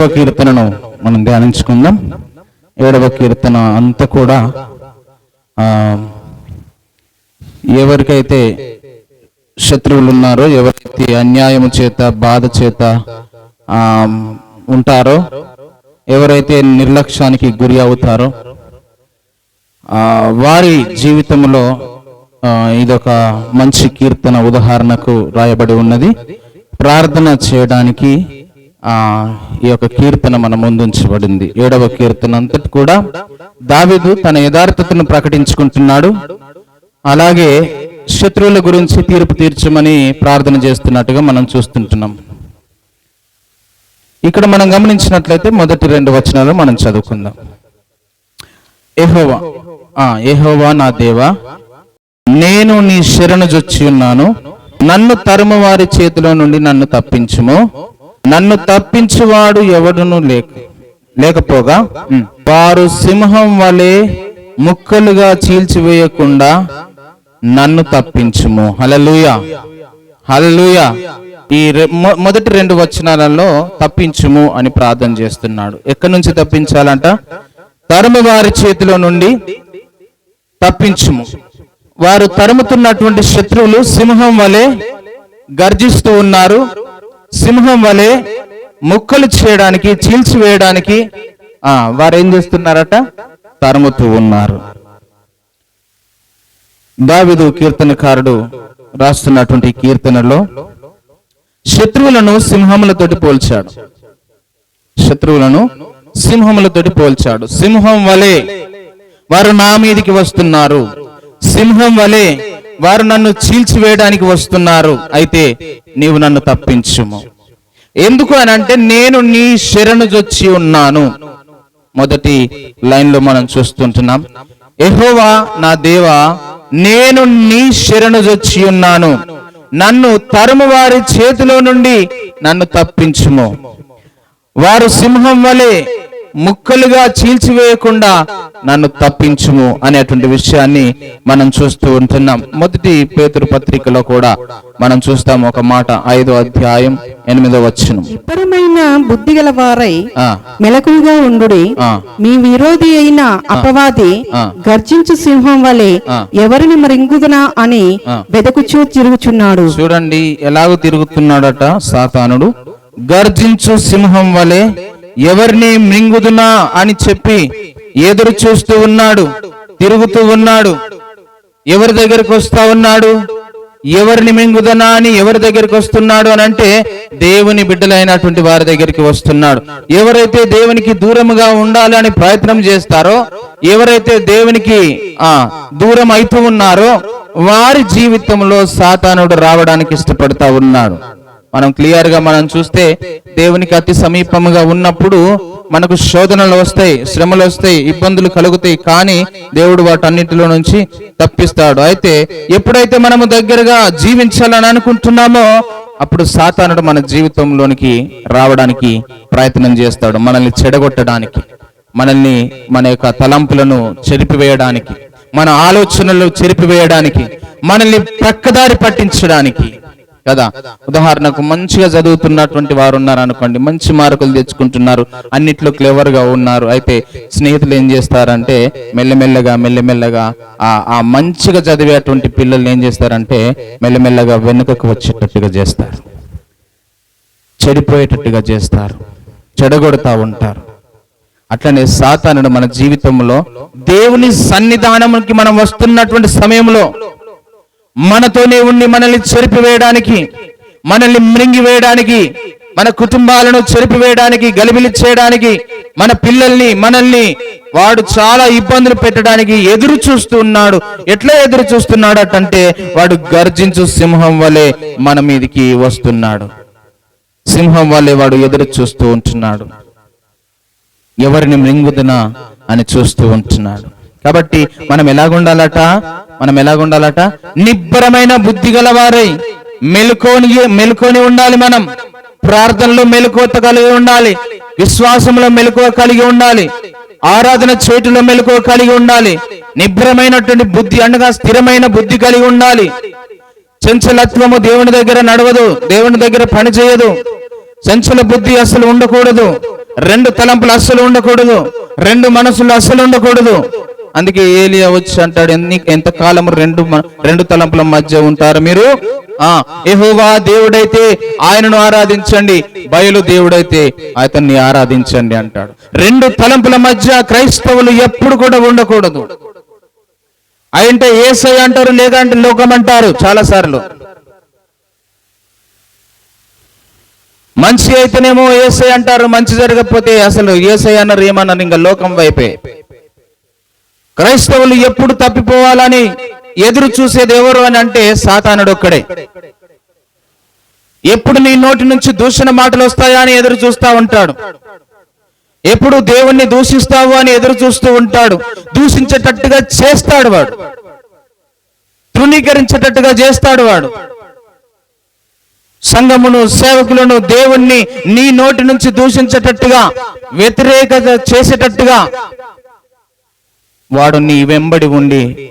ఏడవ కీర్తనను మనం ధ్యానించుకుందాం. ఏడవ కీర్తన అంతా కూడా ఎవరికైతే శత్రువులు ఉన్నారో ఎవరైతే అన్యాయము చేత బాధ చేత ఉంటారో ఎవరైతే నిర్లక్ష్యానికి గురి అవుతారో వారి జీవితంలో ఇదొక మంచి కీర్తన ఉదాహరణకు రాయబడి ఉన్నది. ప్రార్థన చేయడానికి ఈ యొక్క కీర్తన మన ముందుంచబడింది. ఏడవ కీర్తన అంతటి కూడా దావిదు తన యథార్థతను ప్రకటించుకుంటున్నాడు. అలాగే శత్రువుల గురించి తీర్పు తీర్చమని ప్రార్థన చేస్తున్నట్టుగా మనం చూస్తుంటున్నాం. ఇక్కడ మనం గమనించినట్లయితే మొదటి రెండు వచనాలు మనం చదువుకుందాం. ఎహోవా ఆ ఎహోవా నా దేవా నేను నీ శరణు జొచ్చి ఉన్నాను. నన్ను తరుము వారి చేతిలో నుండి నన్ను తప్పించుము. నన్ను తప్పించువాడు ఎవడును లేక లేకపోగా వారు సింహం వలె ముక్కలుగా చీల్చివేయకుండా నన్ను తప్పించుము. హల్లెలూయా. హల్లెలూయా. ఈ రె- మొదటి రెండు వచనాలలో తప్పించుము అని ప్రార్థన చేస్తున్నాడు. ఎక్కడి నుంచి తప్పించాలంట? తరుము వారి చేతిలో నుండి తప్పించుము. వారు తరుముతున్నటువంటి శత్రువులు సింహం వలె గర్జిస్తూ ఉన్నారు. సింహం వలె ముక్కలు చేయడానికి చీల్చివేయడానికి ఆ వారు ఏం చేస్తున్నారట? తరుముతూ ఉన్నారు. దావిదు కీర్తనకారుడు రాస్తున్నటువంటి కీర్తనలో శత్రువులను సింహములతోటి పోల్చాడు. శత్రువులను సింహములతోటి పోల్చాడు. సింహం వలె వారు నా మీదికి వస్తున్నారు. సింహం వలె వారు నన్ను చీల్చివేయడానికి వస్తున్నారు. అయితే నీవు నన్ను తప్పించుము. ఎందుకు అని అంటే నేను నీ శరణు జొచ్చి ఉన్నాను. మొదటి లైన్లో మనం చూస్తుంటున్నాం. ఎహోవా నా దేవా నేను నీ శరణు జొచ్చి ఉన్నాను. నన్ను తరుము వారి చేతిలో నుండి నన్ను తప్పించుము. వారు సింహం వలె ముక్కలుగా చీల్చివేయకుండా నన్ను తప్పించుము అనేటువంటి విషయాన్ని మనం చూస్తూ ఉంటున్నాం మొదటి పేతురు పత్రికలో కూడా మనం చూస్తాం ఒక మాట ఐదో అధ్యాయం ఎనిమిదో వచ్చును ఇబ్బరమైన బుద్ధి గల వారై మెలకుగా ఉండుడి ఆ. మీ విరోధి అయిన అపవాది. గర్జించు సింహం వలె. ఎవరిని మరింగుదనా అని. వెదకుచూ తిరుగుచున్నాడు చూడండి ఎలాగో తిరుగుతున్నాడట సాతానుడు గర్జించు సింహం వలె ఎవరిని మింగుదునా అని చెప్పి ఎదురు చూస్తూ ఉన్నాడు తిరుగుతూ ఉన్నాడు. ఎవరి దగ్గరికి వస్తా ఉన్నాడు? ఎవరిని మింగుదనా అని ఎవరి దగ్గరికి వస్తున్నాడు అని అంటే దేవుని బిడ్డలైనటువంటి వారి దగ్గరికి వస్తున్నాడు. ఎవరైతే దేవునికి దూరముగా ఉండాలి అని ప్రయత్నం చేస్తారో ఎవరైతే దేవునికి ఆ దూరం అయితూ ఉన్నారో వారి జీవితంలో సాతానుడు రావడానికి ఇష్టపడతా ఉన్నాడు. మనం క్లియర్గా మనం చూస్తే దేవునికి అతి సమీపముగా ఉన్నప్పుడు మనకు శోధనలు వస్తాయి శ్రమలు వస్తాయి ఇబ్బందులు కలుగుతాయి. కానీ దేవుడు వాటన్నిటిలో నుంచి తప్పిస్తాడు. అయితే ఎప్పుడైతే మనము దగ్గరగా జీవించాలని అనుకుంటున్నామో అప్పుడు సాతానుడు మన జీవితంలోనికి రావడానికి ప్రయత్నం చేస్తాడు. మనల్ని చెడగొట్టడానికి మనల్ని మన యొక్క తలంపులను చెరిపివేయడానికి మన ఆలోచనలు చెరిపివేయడానికి మనల్ని ప్రక్కదారి పట్టించడానికి కదా? ఉదాహరణకు మంచిగా చదువుతున్నటువంటి వారు ఉన్నారు అనుకోండి మంచి మార్కులు తెచ్చుకుంటున్నారు అన్నిట్లో క్లెవర్గా ఉన్నారు. అయితే స్నేహితులు ఏం చేస్తారంటే మెల్లమెల్లగా మెల్లమెల్లగా ఆ ఆ మంచిగా చదివేటువంటి పిల్లల్ని ఏం చేస్తారంటే మెల్లమెల్లగా వెనుకకు వచ్చేటట్టుగా చేస్తారు. చెడిపోయేటట్టుగా చేస్తారు. చెడగొడతా ఉంటారు. అట్లనే సాతానుడు మన జీవితంలో దేవుని సన్నిధానానికి మనం వస్తున్నటువంటి సమయంలో మనతోనే ఉండి మనల్ని చెరిపివేయడానికి మనల్ని మృంగివేయడానికి మన కుటుంబాలను చెరిపివేయడానికి గలిబిలి చేయడానికి మన పిల్లల్ని మనల్ని వాడు చాలా ఇబ్బందులు పెట్టడానికి ఎదురు చూస్తున్నాడు. ఎట్లా ఎదురు చూస్తున్నాడు అంటే వాడు గర్జించు సింహం వలె మన మీదికి వస్తున్నాడు. సింహం వల్లే వాడు ఎదురు చూస్తూ ఉంటున్నాడు. ఎవరిని మృంగుదనా అని చూస్తూ ఉంటున్నాడు. కాబట్టి మనం ఎలాగుండాలట? మనం ఎలాగుండాలట? నిబ్బరమైన బుద్ధి గలవారై మెలుకొని మెలుకొని ఉండాలి మనం. ప్రార్థనలో మెలకువత కలిగి ఉండాలి. విశ్వాసంలో మెలకువ కలిగి ఉండాలి. ఆరాధన చేటులో మెలకువ కలిగి ఉండాలి. నిబ్బరమైనటువంటి బుద్ధి అనగా స్థిరమైన బుద్ధి కలిగి ఉండాలి. చంచలత్వము దేవుని దగ్గర నడవదు. దేవుని దగ్గర పని చేయదు. చంచల బుద్ధి అసలు ఉండకూడదు. రెండు తలంపులు అస్సలు ఉండకూడదు. రెండు మనసులు అస్సలు ఉండకూడదు. అందుకే ఏలియా వచ్చి అంటాడు ఎన్ని ఎంతకాలం రెండు రెండు తలంపుల మధ్య ఉంటారు మీరు? ఆ యెహోవా దేవుడైతే ఆయనను ఆరాధించండి బయలు దేవుడైతే అతన్ని ఆరాధించండి అంటాడు. రెండు తలంపుల మధ్య క్రైస్తవులు ఎప్పుడు కూడా ఉండకూడదు. అయింటే ఏసై అంటారు లేదంటే లోకం అంటారు చాలా సార్లు మంచి అయితేనేమో ఏసై అంటారు మంచి జరగకపోతే అసలు ఏసై అన్నారు ఏమన్నారు ఇంకా లోకం వైపే. క్రైస్తవులు ఎప్పుడు తప్పిపోవాలని ఎదురు చూసేది ఎవరు అని అంటే సాతానుడు ఒక్కడే. ఎప్పుడు నీ నోటి నుంచి దూషణ మాటలు వస్తాయా అని ఎదురు చూస్తూ ఉంటాడు. ఎప్పుడు దేవుణ్ణి దూషిస్తావు అని ఎదురు చూస్తూ ఉంటాడు. దూషించేటట్టుగా చేస్తాడు వాడు. తృణీకరించేటట్టుగా చేస్తాడు వాడు. సంఘమును సేవకులను దేవుణ్ణి నీ నోటి నుంచి దూషించేటట్టుగా వ్యతిరేకత చేసేటట్టుగా వాడు నీ వెంబడి ఉండి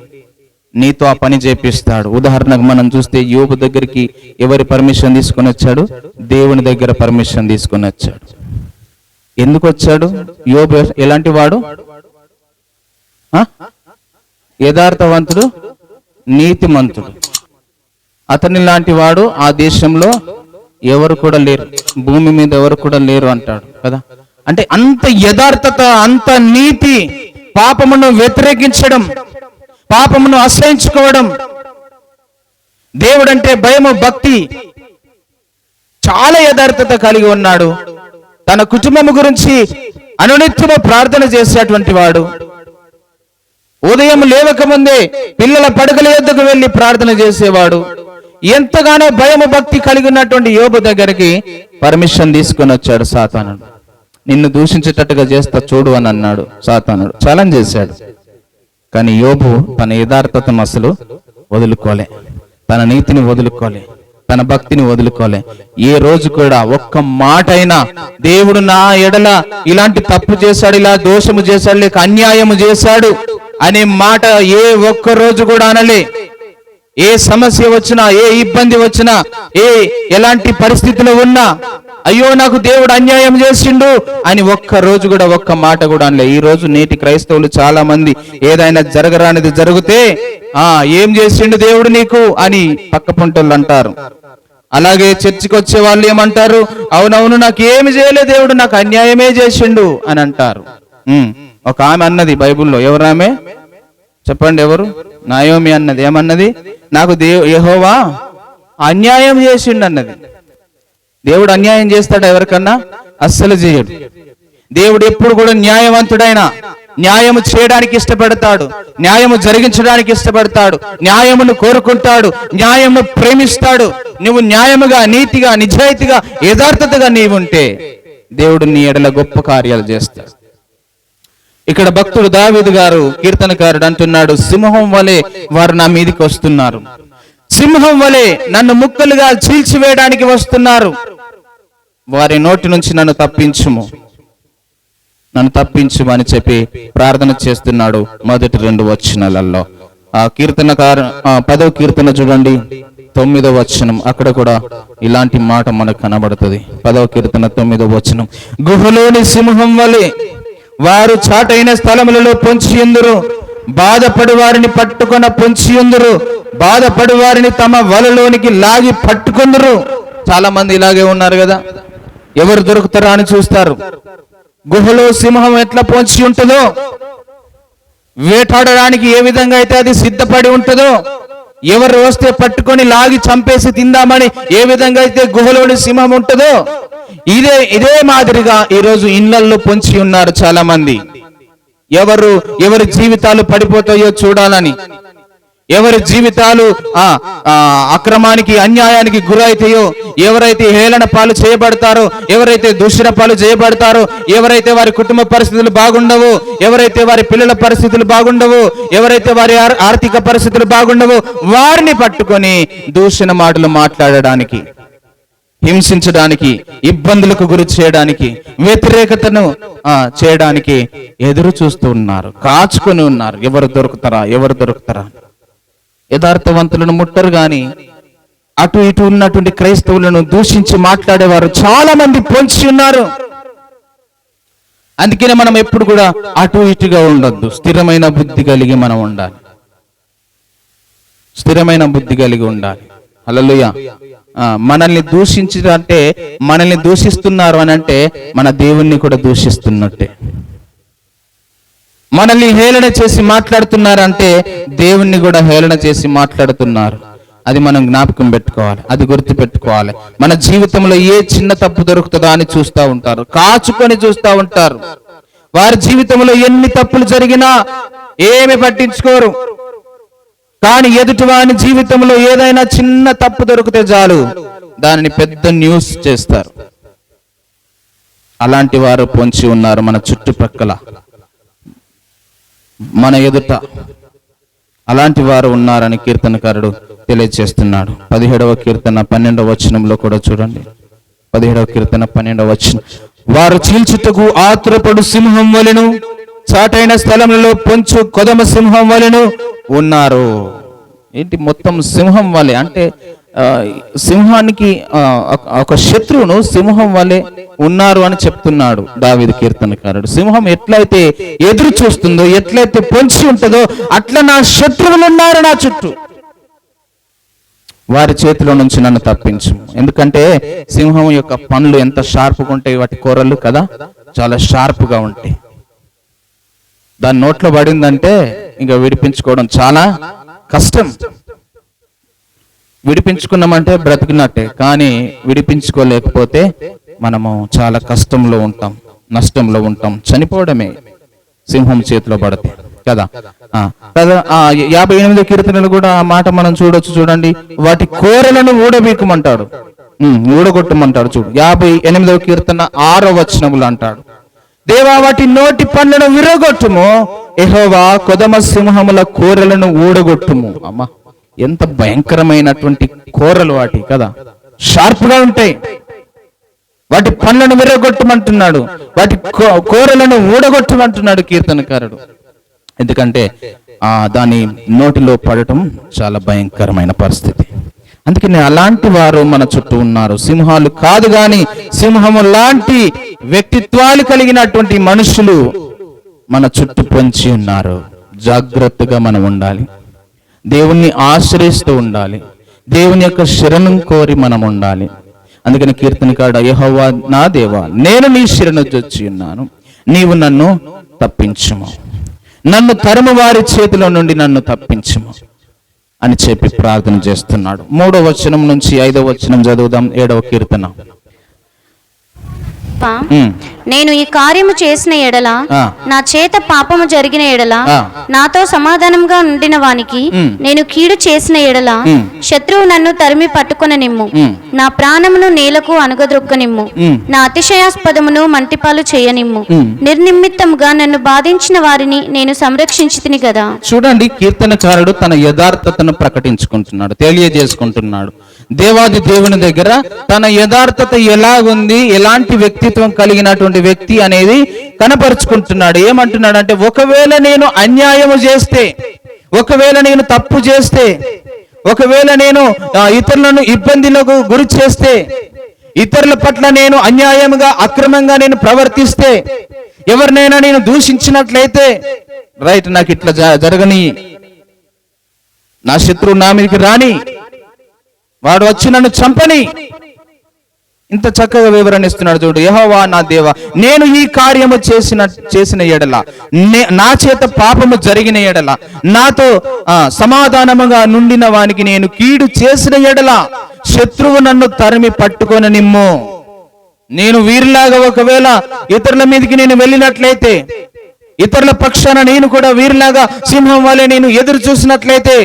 నీతో ఆ పని చేపిస్తాడు. ఉదాహరణకు మనం చూస్తే యోబు దగ్గరికి ఎవరి పర్మిషన్ తీసుకొని వచ్చాడు? దేవుని దగ్గర పర్మిషన్ తీసుకొని వచ్చాడు. ఎందుకు వచ్చాడు? యోబు ఎలాంటి వాడు? యథార్థవంతుడు నీతిమంతుడు. అతని లాంటి వాడు ఆ దేశంలో ఎవరు కూడా లేరు. భూమి మీద ఎవరు కూడా లేరు అంటాడు కదా? అంటే అంత యథార్థత అంత నీతి పాపమును వ్యతిరేకించడం పాపమును అసహించుకోవడం. దేవుడంటే భయము భక్తి చాలా యథార్థత కలిగి ఉన్నాడు. తన కుటుంబము గురించి అనునిత్యము ప్రార్థన చేసేటువంటి వాడు. ఉదయం లేవకముందే పిల్లల పడకల యొద్దకు వెళ్ళి ప్రార్థన చేసేవాడు. ఎంతగానో భయము భక్తి కలిగి ఉన్నటువంటి యోగు దగ్గరికి పర్మిషన్ తీసుకొని వచ్చాడు సాతానుడు. నిన్ను దూషించేటట్టుగా చేస్తా చూడు అని అన్నాడు సాతానుడు. ఛాలెంజ్ చేశాడు. కానీ యోబు తన యథార్థతను అసలు వదులుకోలే. తన నీతిని వదులుకోలే. తన భక్తిని వదులుకోలే. ఏ రోజు కూడా ఒక్క మాట అయినా దేవుడు నా ఎడల ఇలాంటి తప్పు చేశాడు ఇలా దోషము చేశాడు లేక అన్యాయము చేశాడు అనే మాట ఏ ఒక్క రోజు కూడా అనలే. ఏ సమస్య వచ్చినా ఏ ఇబ్బంది వచ్చినా ఏ ఎలాంటి పరిస్థితిలో ఉన్నా అయ్యో నాకు దేవుడు అన్యాయం చేసిండు అని ఒక్క రోజు కూడా ఒక్క మాట కూడా అనలే. ఈ రోజు నేటి క్రైస్తవులు చాలా మంది ఏదైనా జరగరానిది జరిగితే ఆ ఏం చేసిండు దేవుడు నీకు అని పక్క పంటోళ్ళు అంటారు. అలాగే చర్చికి వచ్చే వాళ్ళు ఏమంటారు? అవునవును నాకు ఏమి చేయలే దేవుడు నాకు అన్యాయమే చేసిండు అని అంటారు. ఒక ఆమె అన్నది బైబిల్లో. ఎవరామె చెప్పండి ఎవరు? నాయోమి అన్నది. ఏమన్నది? నాకు దేవు యెహోవా అన్యాయం చేసిండు అన్నది. దేవుడు అన్యాయం చేస్తాడా ఎవరికన్నా? అస్సలు చేయడు. దేవుడు ఎప్పుడు కూడా న్యాయవంతుడైన న్యాయము చేయడానికి ఇష్టపడతాడు. న్యాయము జరిగించడానికి ఇష్టపడతాడు. న్యాయమును కోరుకుంటాడు. న్యాయమును ప్రేమిస్తాడు. నువ్వు న్యాయముగా నీతిగా నిజాయితీగా యథార్థతగా నీవుంటే దేవుడు నీ ఎడల గొప్ప కార్యాలు చేస్తాడు. ఇక్కడ భక్తుడు దావేది గారు కీర్తనకారుడు అంటున్నాడు సింహం వలె వారు నా మీదికి వస్తున్నారు. సింహం వలె నన్ను ముక్కలుగా చీల్చివేయడానికి వస్తున్నారు. వారి నోటి నుంచి నన్ను తప్పించుము. నన్ను తప్పించుము అని చెప్పి ప్రార్థన చేస్తున్నాడు మొదటి రెండు వచనాలలో. ఆ కీర్తనకారు పదవ కీర్తన చూడండి. తొమ్మిదో వచనం. అక్కడ కూడా ఇలాంటి మాట మనకు కనబడుతుంది. పదవ కీర్తన తొమ్మిదో వచనం. గుహలోని సింహం వలె వారు చాటైన స్థలములలో పొంచి ఎందురు? బాధపడు వారిని పట్టుకొన పొంచియుందురు. బాధపడు వారిని తమ వలలోనికి లాగి పట్టుకుందరు. చాలా మంది ఇలాగే ఉన్నారు కదా. ఎవరు దొరుకుతారా అని చూస్తారు. గుహలో సింహం ఎట్లా పొంచి ఉంటుందో వేటాడడానికి ఏ విధంగా అయితే అది సిద్ధపడి ఉంటుందో ఎవరు వస్తే పట్టుకొని లాగి చంపేసి తిందామని ఏ విధంగా అయితే గుహలోని సింహం ఉంటుందో ఇదే ఇదే మాదిరిగా ఈరోజు ఇళ్ళల్లో పొంచి ఉన్నారు చాలా మంది ఎవరు ఎవరి జీవితాలు పడిపోతాయో చూడాలని. ఎవరి జీవితాలు ఆ ఆ, అక్రమానికి అన్యాయానికి గురైతాయో ఎవరైతే హేళన పాలు చేయబడతారో ఎవరైతే దూషణ పాలు చేయబడతారో ఎవరైతే వారి కుటుంబ పరిస్థితులు బాగుండవో ఎవరైతే వారి పిల్లల పరిస్థితులు బాగుండవో ఎవరైతే వారి ఆర్- ఆర్థిక పరిస్థితులు బాగుండవో వారిని పట్టుకొని దూషణ మాటలు మాట్లాడడానికి. హింసించడానికి ఇబ్బందులకు గురి చేయడానికి వ్యతిరేకతను చేయడానికి ఎదురు చూస్తూ ఉన్నారు. కాచుకొని ఉన్నారు. ఎవరు దొరుకుతారా? ఎవరు దొరుకుతారా? యథార్థవంతులను ముట్టరు గాని అటు ఇటు ఉన్నటువంటి క్రైస్తవులను దూషించి మాట్లాడేవారు చాలా మంది పొంచి ఉన్నారు. అందుకనే మనం ఎప్పుడు కూడా అటు ఇటుగా ఉండొద్దు. స్థిరమైన బుద్ధి కలిగి మనం ఉండాలి. స్థిరమైన బుద్ధి కలిగి ఉండాలి. హల్లెలూయా. మనల్ని దూషించారంటే మనల్ని దూషిస్తున్నారు అని అంటే మన దేవుణ్ణి కూడా దూషిస్తున్నట్టే. మనల్ని హేళన చేసి మాట్లాడుతున్నారంటే దేవుణ్ణి కూడా హేళన చేసి మాట్లాడుతున్నారు. అది మనం జ్ఞాపకం పెట్టుకోవాలి అది గుర్తు పెట్టుకోవాలి మన జీవితంలో ఏ చిన్న తప్పు దొరుకుతుందా అని చూస్తూ ఉంటారు కాచుకొని చూస్తూ ఉంటారు. వారి జీవితంలో ఎన్ని తప్పులు జరిగినా ఏమి పట్టించుకోరు. కానీ ఎదుటివాని జీవితంలో ఏదైనా చిన్న తప్పు దొరికితే చాలు. దానిని పెద్ద న్యూస్ చేస్తారు. అలాంటి వారు పొంచి ఉన్నారు మన చుట్టుపక్కల. మన ఎదుట అలాంటి వారు ఉన్నారని కీర్తనకారుడు తెలియజేస్తున్నాడు. పదిహేడవ కీర్తన పన్నెండవ వచనంలో కూడా చూడండి. పదిహేడవ కీర్తన పన్నెండవ వచనం. వారు చీల్చుటకు ఆతురపడు సింహం వలెను చాటైన స్థలంలో పొంచు కొదమ సింహం వలెను ఉన్నారు. ఏంటి మొత్తం సింహం వలె? అంటే సింహానికి ఒక- ఒక శత్రువును సింహం వలె ఉన్నారు అని చెప్తున్నాడు దావిది కీర్తనకారుడు. సింహం ఎట్లయితే ఎదురు చూస్తుందో ఎట్లయితే పొంచి ఉంటుందో అట్లా నా శత్రువులు ఉన్నారు నా చుట్టూ. వారి చేతిలో నుంచి నన్ను తప్పించు ఎందుకంటే సింహం యొక్క పనులు ఎంత షార్ప్గా ఉంటాయి వాటి కూరలు కదా? చాలా షార్ప్గా ఉంటాయి. దాని నోట్లో పడిందంటే ఇంకా విడిపించుకోవడం చాలా కష్టం. విడిపించుకున్నామంటే బ్రతికినట్టే కానీ విడిపించుకోలేకపోతే మనము చాలా కష్టంలో ఉంటాం నష్టంలో ఉంటాం చనిపోవడమే సింహం చేతిలో పడితే కదా? కదా? యాభై ఎనిమిదో కీర్తనలు కూడా ఆ మాట మనం చూడొచ్చు చూడండి. వాటి కోరలను ఊడబీకమంటాడు. ఊడగొట్టమంటాడు చూడు. యాభై ఎనిమిదవ కీర్తన ఆరో వచనములు అంటాడు. దేవా వాటి నోటి పండ్లను విరగొట్టుము. ఎహోవా కొదమ సింహముల కూరలను ఊడగొట్టుము. అమ్మ ఎంత భయంకరమైనటువంటి కూరలు వాటి కదా? షార్ప్గా ఉంటాయి. వాటి పండ్లను విరగొట్టమంటున్నాడు. వాటి కూరలను ఊడగొట్టమంటున్నాడు కీర్తనకారుడు. ఎందుకంటే ఆ దాని నోటిలో పడటం చాలా భయంకరమైన పరిస్థితి. అందుకని అలాంటి వారు మన చుట్టూ ఉన్నారు. సింహాలు కాదు గాని సింహము లాంటి వ్యక్తిత్వాలు కలిగినటువంటి మనుషులు మన చుట్టూ పొంచి ఉన్నారు. జాగ్రత్తగా మనం ఉండాలి. దేవుణ్ణి ఆశ్రయిస్తూ ఉండాలి. దేవుని యొక్క శరణం కోరి మనం ఉండాలి. అందుకని కీర్తన కాడ యహోవా నా దేవా నేను నీ శరణు జొచ్చి ఉన్నాను. నీవు నన్ను తప్పించుము. నన్ను తరుము వారి చేతిలో నుండి నన్ను తప్పించుము అని చెప్పి ప్రార్థన చేస్తున్నాడు. మూడో వచనం నుంచి ఐదో వచనం చదువుదాం ఏడవ కీర్తన. 嗯。నేను ఈ కార్యము చేసిన ఎడల. నా చేత పాపము జరిగిన ఎడల. నాతో సమాధానంగా ఉండిన వానికి. నేను కీడు చేసిన ఎడల. శత్రువు నన్ను తరిమి పట్టుకొన నిమ్ము ఉమ్. నా ప్రాణమును నేలకు అనుగదొక్కనిమ్ము ఉమ్. నా అతిశయాస్పదమును మంటిపాలు చేయనిమ్ము. నిర్నిమిత్తముగా నన్ను బాధించిన వారిని నేను సంరక్షించితిని కదా చూడండి కీర్తనకారుడు తన యథార్థతను ప్రకటించుకుంటున్నాడు తెలియజేసుకుంటున్నాడు దేవాది దేవుని దగ్గర తన యథార్థత ఎలాగుంది ఎలాంటి వ్యక్తిత్వం కలిగినటువంటి వ్యక్తి అనేది కనపరుచుకుంటున్నాడు. ఏమంటున్నాడు అంటే ఒకవేళ నేను అన్యాయము చేస్తే ఒకవేళ నేను తప్పు చేస్తే ఒకవేళ నేను ఇతరులను ఇబ్బందులకు గురి చేస్తే ఇతరుల పట్ల నేను అన్యాయంగా అక్రమంగా నేను ప్రవర్తిస్తే ఎవరినైనా నేను దూషించినట్లయితే రైట్ నాకు ఇట్లా జరగని నా శత్రువు నా మీదకి రాని వాడు వచ్చి నన్ను చంపని ఇంత చక్కగా వివరణ ఇస్తున్నాడు చూడు. యహోవా నా దేవా నేను ఈ కార్యము చేసిన చేసిన ఎడల నా చేత పాపము జరిగిన ఎడల నాతో సమాధానముగా నుండిన వానికి నేను కీడు చేసిన ఎడల శత్రువు నన్ను తరిమి పట్టుకొని నిమ్ము నేను వీరిలాగా ఒకవేళ ఇతరుల మీదకి నేను వెళ్ళినట్లయితే ఇతరుల పక్షాన నేను కూడా వీరిలాగా సింహం వలె నేను ఎదురు చూసినట్లయితే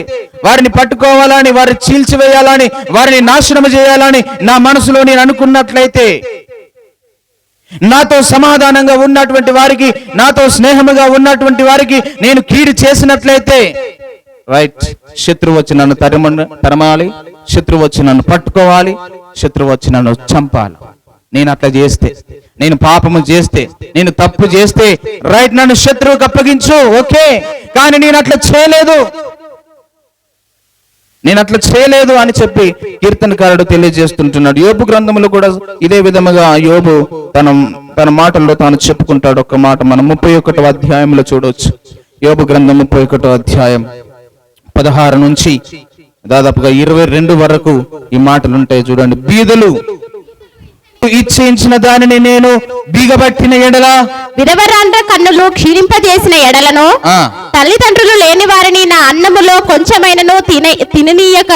వారిని పట్టుకోవాలని వారిని చీల్చివేయాలని వారిని నాశనం చేయాలని నా మనసులో నేను అనుకున్నట్లయితే నాతో సమాధానంగా ఉన్నటువంటి వారికి నాతో స్నేహముగా ఉన్నటువంటి వారికి నేను కీడు చేసినట్లయితే రైట్ శత్రువు వచ్చి నన్ను తరమ తరమాలి శత్రువు వచ్చి నన్ను పట్టుకోవాలి శత్రువు వచ్చి నన్ను చంపాలి. నేను అట్లా చేస్తే నేను పాపము చేస్తే నేను తప్పు చేస్తే రైట్ నన్ను శత్రువుకి అప్పగించు ఓకే? కానీ నేను అట్లా చేయలేదు. నేను అట్లా చేయలేదు అని చెప్పి కీర్తనకారుడు తెలియజేస్తుంటున్నాడు. యోబు గ్రంథంలో కూడా ఇదే విధముగా యోబు తన తన మాటల్లో తాను చెప్పుకుంటాడు. ఒక మాట మనం ముప్పై ఒకటో అధ్యాయంలో చూడవచ్చు యోబు గ్రంథం ముప్పై ఒకటో అధ్యాయం పదహారు నుంచి దాదాపుగా ఇరవై రెండు వరకు ఈ మాటలు ఉంటాయి చూడండి. బీదలు ఇచ్చేయించిన దానిని నేను బీగబట్టిన ఎడలా? విధవరాండ్ర కన్నులు క్షీణింపజేసిన ఎడలను తల్లిదండ్రులు లేని వారిని నా అన్నములో కొంచెమైనను తిన తిననీయక.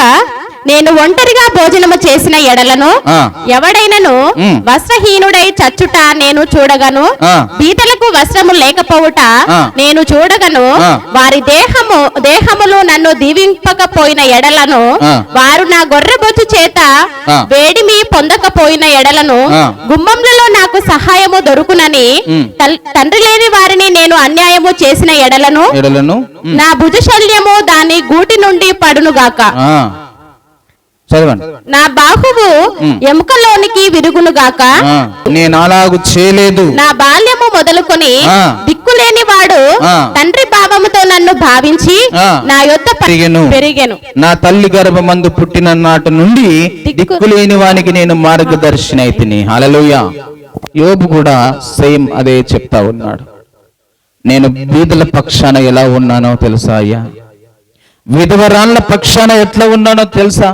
నేను ఒంటరిగా భోజనము చేసిన ఎడలను. ఎవడైనను. వస్త్రహీనుడై చచ్చుట నేను చూడగను ఆ. బీదలకు వస్త్రము లేకపోవుట. నేను చూడగను. వారి దేహము దేహములు నన్ను దీవింపకపోయిన ఎడలను. వారు నా గొర్రెబొచ్చు చేత ఆ. వేడిమి పొందకపోయిన ఎడలను. గుమ్మంలలో నాకు సహాయము దొరుకునని తండ్రి లేని వారిని నేను అన్యాయము చేసిన ఎడలను నా భుజశల్యము దాని గూటి నుండి పడునుగాక. చదవండి నా బాహువు. ఎముకలోనికి విరుగునుగాక ఆ, నేను అలాగు చేయలేదు నా బాల్యము మొదలుకొని. దిక్కులేని వాడు. తండ్రి భావముతో నన్ను భావించి. నా యొద్ద ప- పెరిగెను. పెరిగెను నా తల్లి గర్భమందు పుట్టిన నాటి నుండి దిక్కు- దిక్కులేని వానికి నేను మార్గదర్శిని అయితిని హల్లెలూయ యోబు కూడా సేమ్ అదే చెప్తా ఉన్నాడు నేను బీదల పక్షాన ఎలా ఉన్నానో తెలుసా అయ్యా విధవరాళ్ళ పక్షాన ఎట్లా ఉన్నానో తెలుసా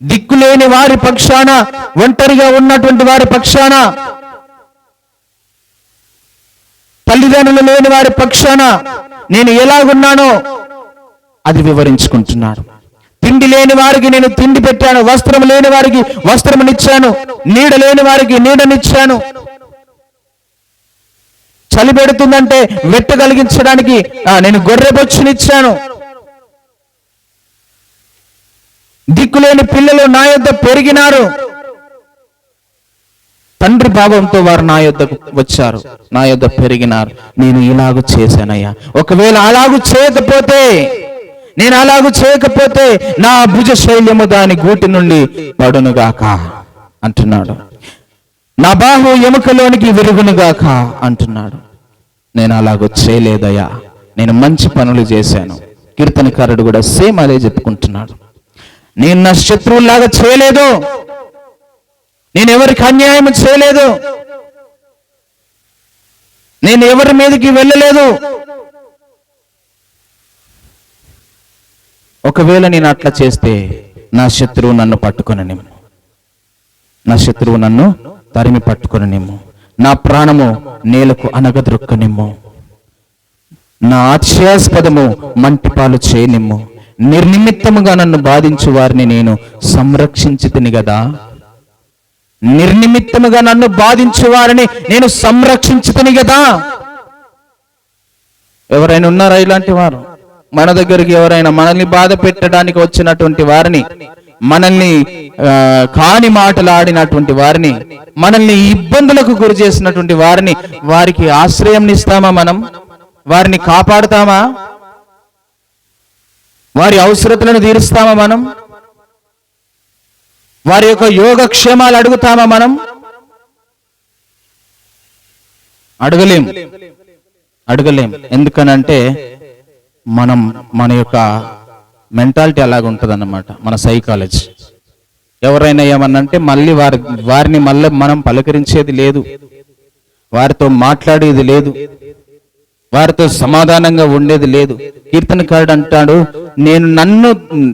దిక్కులేని వారి పక్షాన ఒంటరిగా ఉన్నటువంటి వారి పక్షాన తల్లిదండ్రులు లేని వారి పక్షాన నేను ఎలాగున్నానో అది వివరించుకుంటున్నాడు తిండి లేని వారికి నేను తిండి పెట్టాను వస్త్రం లేని వారికి వస్త్రమునిచ్చాను నీడ లేని వారికి నీడనిచ్చాను చలి పెడుతుందంటే వెట్ట కలిగించడానికి ఆ, నేను గొర్రె బొచ్చునిచ్చాను దిక్కులేని పిల్లలు నా యొద్ద పెరిగినారు. తండ్రి భావంతో వారు నా యొద్దకు వచ్చారు. నా యొద్ద పెరిగినారు. నేను ఇలాగ చేశానయ్యా. ఒకవేళ అలాగూ చేయకపోతే నేను అలాగూ చేయకపోతే నా భుజ శైల్యము దాని గూటి నుండి పడునుగాక అంటున్నాడు. నా బాహు ఎముకలోనికి విరుగునుగాక అంటున్నాడు. నేను అలాగూ చేయలేదయ్యా. నేను మంచి పనులు చేశాను. కీర్తనకారుడు కూడా సేమ్ అదే చెప్పుకుంటున్నాడు. నేను నా శత్రువులాగా చేయలేదు. నేను ఎవరికి అన్యాయం చేయలేదు. నేను ఎవరి మీదకి వెళ్ళలేదు. ఒకవేళ నేను అట్లా చేస్తే నా శత్రువు నన్ను పట్టుకొననేమో నా శత్రువు నన్ను తరిమి పట్టుకొననేమో నా ప్రాణము నేలకు అనగదొక్కనేమో నా ఆశ్చర్యాస్పదము మంటిపాలు చేయనిమ్ము. నిర్నిమిత్తముగా నన్ను బాధించు వారిని నేను సంరక్షించితిని కదా నిర్నిమిత్తముగా నన్ను బాధించు వారిని నేను సంరక్షించుతుని కదా ఎవరైనా ఉన్నారా ఇలాంటి వారు? మన దగ్గరికి ఎవరైనా మనల్ని బాధ పెట్టడానికి వచ్చినటువంటి వారిని మనల్ని కాని మాటలు ఆడినటువంటి వారిని మనల్ని ఇబ్బందులకు గురి చేసినటువంటి వారిని వారికి ఆశ్రయం ఇస్తామా మనం? వారిని కాపాడుతామా? వారి అవసరతలను తీరుస్తామా మనం? వారి యొక్క యోగక్షేమాలు అడుగుతామా మనం? అడగలేం. అడగలేం. ఎందుకనంటే మనం మన యొక్క మెంటాలిటీ అలాగ ఉంటుందన్నమాట మన సైకాలజీ. ఎవరైనా ఏమన్నంటే మళ్ళీ వారి వారిని మళ్ళీ మనం పలకరించేది లేదు. వారితో మాట్లాడేది లేదు. వారితో సమాధానంగా ఉండేది లేదు. కీర్తనకారుడు అంటాడు నేను నన్ను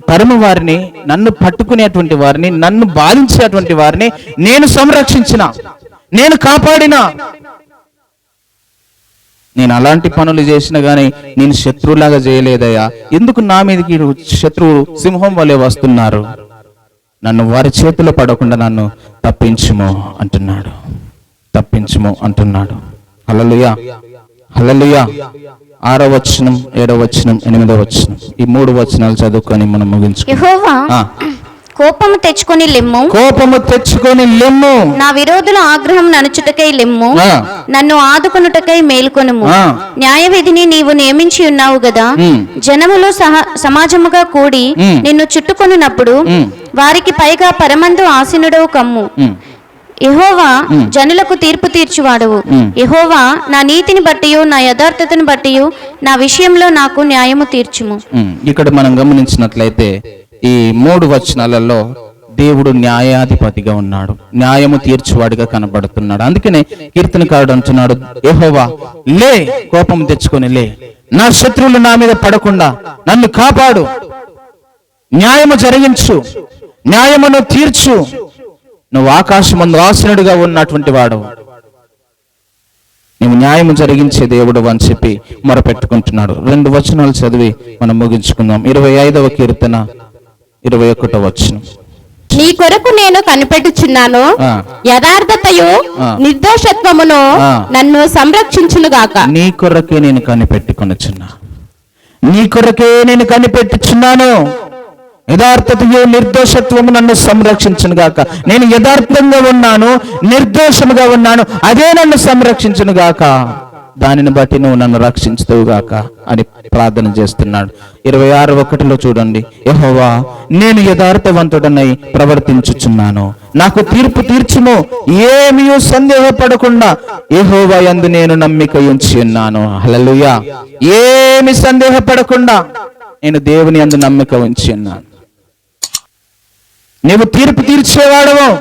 తరుము వారిని నన్ను పట్టుకునేటువంటి వారిని నన్ను బాధించేటువంటి వారిని నేను సంరక్షించిన నేను కాపాడిన. నేను అలాంటి పనులు చేసిన గాని నేను శత్రువులాగా చేయలేదయ్యా. ఎందుకు నా మీదకి శత్రువు సింహం వలె వస్తున్నారు? నన్ను వారి చేతిలో పడకుండా నన్ను తప్పించుము అంటున్నాడు. తప్పించుము అంటున్నాడు. అలలుయా హల్లెలూయా ఆరో వచనం ఏడో వచనం ఎనిమిదో వచనం ఈ మూడు వచనాలు చదువుకొని మనం ముగించు. కోపము తెచ్చుకొని లెమ్ము కోపము తెచ్చుకొని లెమ్ము నా విరోధుల ఆగ్రహం ననుచుటకై లెమ్ము. నన్ను ఆదుకొనుటకై మేల్కొనుము ఆ. న్యాయవిధిని నీవు నియమించి ఉన్నావు గదా ఉమ్. జనములు సమాజముగా కూడి. నిన్ను చుట్టుకొనున్నప్పుడు ఉమ్. వారికి పైగా పరమందు ఆసీనుడవు కమ్ము. యెహోవా జనులకు తీర్పు తీర్చువాడవు. యెహోవా నా నీతిని బట్టియు నా యథార్థతను బట్టియు నా విషయంలో నాకు న్యాయము తీర్చుము. ఇక్కడ మనం గమనించినట్లయితే ఈ మూడు వచనాలలో దేవుడు న్యాయాధిపతిగా ఉన్నాడు. న్యాయము తీర్చువాడిగా కనబడుతున్నాడు. అందుకనే కీర్తనకారుడు అంటున్నాడు యెహోవా లే కోపం తెచ్చుకొని లే. నా శత్రువులు నా మీద పడకుండా నన్ను కాపాడు. న్యాయము జరిగించు. న్యాయమును తీర్చు. నువ్వు ఆకాశమందు ఆసనుడిగా ఉన్నటువంటి వాడు నీవు న్యాయము జరిగించే దేవుడు అని చెప్పి మొరపెట్టుకుంటున్నాడు. రెండు వచనాలు చదివి మనం ముగించుకుందాం. ఇరవై ఐదవ కీర్తన ఇరవై ఒకటో వచనం. నీ కొరకు నేను కనిపెట్టుచున్నాను. యథార్థతయు. నిర్దోషత్వమును. నన్ను సంరక్షించునుగాక. నీ కొరకే నేను కనిపెట్టుకొనుచున్నా. నీ కొరకే నేను కనిపెట్టుచున్నాను. యథార్థతయు నిర్దోషత్వము నన్ను సంరక్షించను గాక. నేను యథార్థంగా ఉన్నాను నిర్దోషముగా ఉన్నాను అదే నన్ను సంరక్షించను గాక. దానిని బట్టి నువ్వు నన్ను రక్షించుతావు గాక అని ప్రార్థన చేస్తున్నాడు. ఇరవై ఆరు ఒకటిలో చూడండి. యహోవా నేను యథార్థవంతుడనై ప్రవర్తించుచున్నాను. నాకు తీర్పు తీర్చుము ఏమీ సందేహపడకుండా యహోవా యందు నేను నమ్మిక ఉంచి ఉన్నాను. హలలుయా ఏమి సందేహపడకుండా నేను దేవుని యందు నమ్మిక ఉంచి ఉన్నాను. నీవు తీర్పు తీర్చేవాడవు.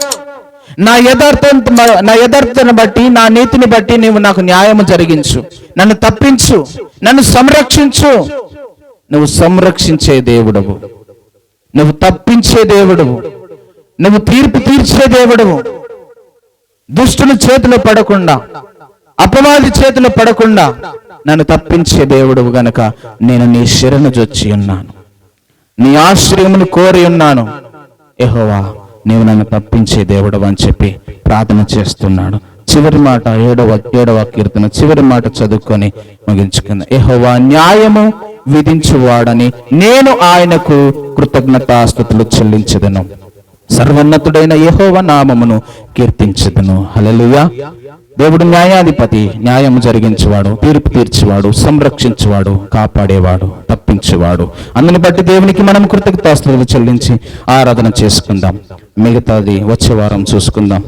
నా యథార్థం నా యథార్థను బట్టి నా నీతిని బట్టి నీవు నాకు న్యాయము జరిగించు. నన్ను తప్పించు. నన్ను సంరక్షించు. నువ్వు సంరక్షించే దేవుడవు. నువ్వు తప్పించే దేవుడవు. నువ్వు తీర్పు తీర్చే దేవుడవు. దుష్టుని చేతిలో పడకుండా అపవాది చేతిలో పడకుండా నన్ను తప్పించే దేవుడవు గనక నేను నీ శరణు జొచ్చి ఉన్నాను. నీ ఆశ్రయమును కోరి ఉన్నాను. యహోవా నీవు నన్ను తప్పించే దేవుడు అని చెప్పి ప్రార్థన చేస్తున్నాడు. చివరి మాట ఏడవ ఏడవ కీర్తన చివరి మాట చదువుకొని ముగించుకుంది. యహోవా న్యాయము విధించువాడని నేను ఆయనకు కృతజ్ఞతాస్థుతులు చెల్లించదను. సర్వోన్నతుడైన యహోవ నామమును కీర్తించదను. హల్లెలూయా. దేవుడు న్యాయాధిపతి న్యాయం జరిగించేవాడు తీర్పు తీర్చేవాడు సంరక్షించేవాడు కాపాడేవాడు తప్పించేవాడు. అందుని బట్టి దేవునికి మనం కృతజ్ఞతాస్తులు చెల్లించి ఆరాధన చేసుకుందాం. మిగతాది వచ్చే వారం చూసుకుందాం.